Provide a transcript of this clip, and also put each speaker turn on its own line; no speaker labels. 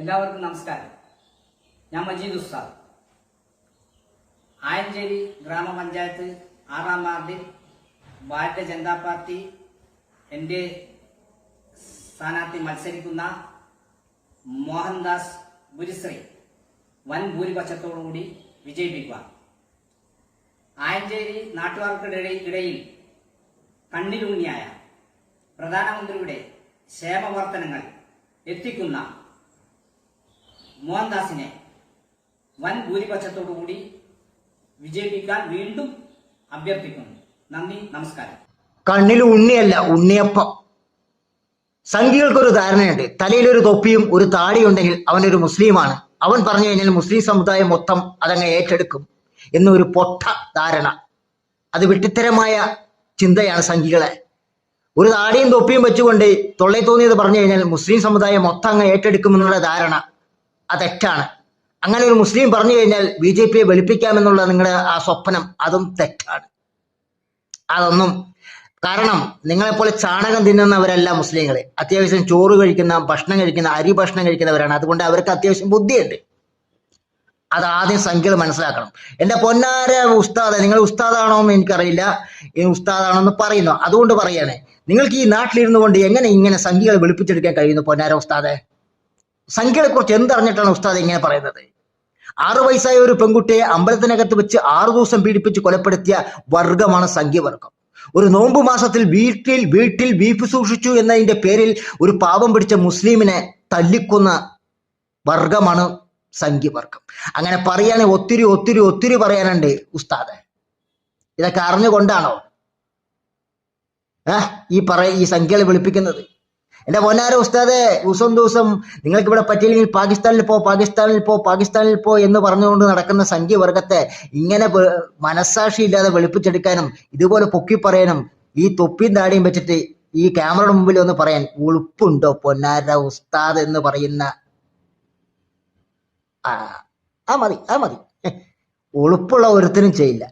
എല്ലാവർക്കും നമസ്കാരം. ഞാൻ മജീദ് ഉസ്താദ്. ആയഞ്ചേരി ഗ്രാമപഞ്ചായത്ത് ആറാം വാർഡിൽ ഭാരതീയ ജനതാ പാർട്ടി എന്റെ സ്ഥാനാർത്ഥി മത്സരിക്കുന്ന മോഹൻദാസ് ഗുരുശ്രീ വൻ ഭൂരിപക്ഷത്തോടുകൂടി വിജയിപ്പിക്കുക ആയഞ്ചേരി നാട്ടുകാർക്കിടയിൽ ഇടയിൽ കണ്ണിലൂന്നിയായ പ്രധാനമന്ത്രിയുടെ ക്ഷേമവർത്തനങ്ങൾ എത്തിക്കുന്ന മോഹൻദാസിനെ വൻ ഭൂരിപക്ഷത്തോടുകൂടി വിജയിപ്പിക്കാൻ വീണ്ടും അഭ്യർത്ഥിക്കുന്നു. നന്ദി നമസ്കാരം.
കണ്ണിൽ ഉണ്ണിയല്ല ഉണ്ണിയപ്പം. സംഘികൾക്കൊരു ധാരണയുണ്ട്. ഒരു തൊപ്പിയും ഒരു താടിയുണ്ടെങ്കിൽ അവനൊരു മുസ്ലിമാണ്. അവൻ പറഞ്ഞു കഴിഞ്ഞാൽ മുസ്ലിം സമുദായം മൊത്തം അതങ്ങ് ഏറ്റെടുക്കും എന്നൊരു പൊട്ട ധാരണ. അത് വിട്ടിത്തരമായ ചിന്തയാണ് സംഘികളെ. ഒരു താടിയും തൊപ്പിയും വെച്ചുകൊണ്ട് തൊള്ളയിൽ തോന്നിയത് പറഞ്ഞു കഴിഞ്ഞാൽ മുസ്ലിം സമുദായം മൊത്തം അങ്ങ് ഏറ്റെടുക്കുമെന്നുള്ള ധാരണ. തെറ്റാണ് അങ്ങനെ ഒരു മുസ്ലിം പറഞ്ഞു കഴിഞ്ഞാൽ ബി ജെ പിയെ വെളുപ്പിക്കാമെന്നുള്ള നിങ്ങളുടെ ആ സ്വപ്നം അതും തെറ്റാണ്. അതൊന്നും കാരണം നിങ്ങളെപ്പോലെ ചാണകം തിന്നുന്നവരല്ല മുസ്ലിങ്ങൾ അത്യാവശ്യം ചോറ് കഴിക്കുന്ന ഭക്ഷണം കഴിക്കുന്ന അരി ഭക്ഷണം കഴിക്കുന്നവരാണ്. അതുകൊണ്ട് അവർക്ക് അത്യാവശ്യം ബുദ്ധിയുണ്ട്. അത് ആദ്യം സംഖ്യകൾ മനസ്സിലാക്കണം. എന്റെ പൊന്നാര ഉസ്താദ് നിങ്ങൾ ഉസ്താദാണോ എന്ന് എനിക്കറിയില്ല. ഈ എന്ന് പറയുന്നു. അതുകൊണ്ട് പറയാണ് നിങ്ങൾക്ക് ഈ നാട്ടിലിരുന്നു കൊണ്ട് എങ്ങനെ ഇങ്ങനെ സംഖ്യകൾ വെളുപ്പിച്ചെടുക്കാൻ കഴിയുന്നു പൊന്നാര ഉസ്താദെ? സംഖ്യകളെ കുറിച്ച് എന്തറിഞ്ഞിട്ടാണ് ഉസ്താദ് ഇങ്ങനെ പറയുന്നത്? ആറു വയസ്സായ ഒരു പെൺകുട്ടിയെ അമ്പലത്തിനകത്ത് വെച്ച് ആറു ദിവസം പീഡിപ്പിച്ച് കൊലപ്പെടുത്തിയ വർഗമാണ് സംഖ്യവർഗം. ഒരു നോമ്പ് മാസത്തിൽ വീട്ടിൽ വീട്ടിൽ ബീഫ് സൂക്ഷിച്ചു എന്നതിന്റെ പേരിൽ ഒരു പാപം പിടിച്ച മുസ്ലിമിനെ തല്ലിക്കുന്ന വർഗമാണ് സംഖ്യവർഗം. അങ്ങനെ പറയുകയാണെങ്കിൽ ഒത്തിരി ഒത്തിരി ഒത്തിരി പറയാനുണ്ട് ഉസ്താദ്. ഇതൊക്കെ അറിഞ്ഞുകൊണ്ടാണോ? ഏഹ് ഈ പറയ ഈ സംഖ്യകളെ വിളിപ്പിക്കുന്നത്. എന്റെ പൊന്നാര ഉസ്താദെ ദിവസം ദിവസം നിങ്ങൾക്ക് ഇവിടെ പറ്റിയില്ലെങ്കിൽ പാകിസ്ഥാനിൽ പോ പാകിസ്ഥാനിൽ പോ പാകിസ്ഥാനിൽ പോ എന്ന് പറഞ്ഞുകൊണ്ട് നടക്കുന്ന സംഖ്യവർഗത്തെ ഇങ്ങനെ മനസാക്ഷി ഇല്ലാതെ വെളുപ്പിച്ചെടുക്കാനും ഇതുപോലെ പൊക്കി പറയാനും ഈ തൊപ്പിയും താടിയും വെച്ചിട്ട് ഈ ക്യാമറയുടെ മുമ്പിൽ ഒന്ന് പറയാൻ ഉളുപ്പുണ്ടോ പൊന്നാര ഉസ്താദ് എന്ന് പറയുന്ന? ആ മതി ആ മതി. ഉളുപ്പുള്ള ഒരുത്തിനും ചെയ്യില്ല.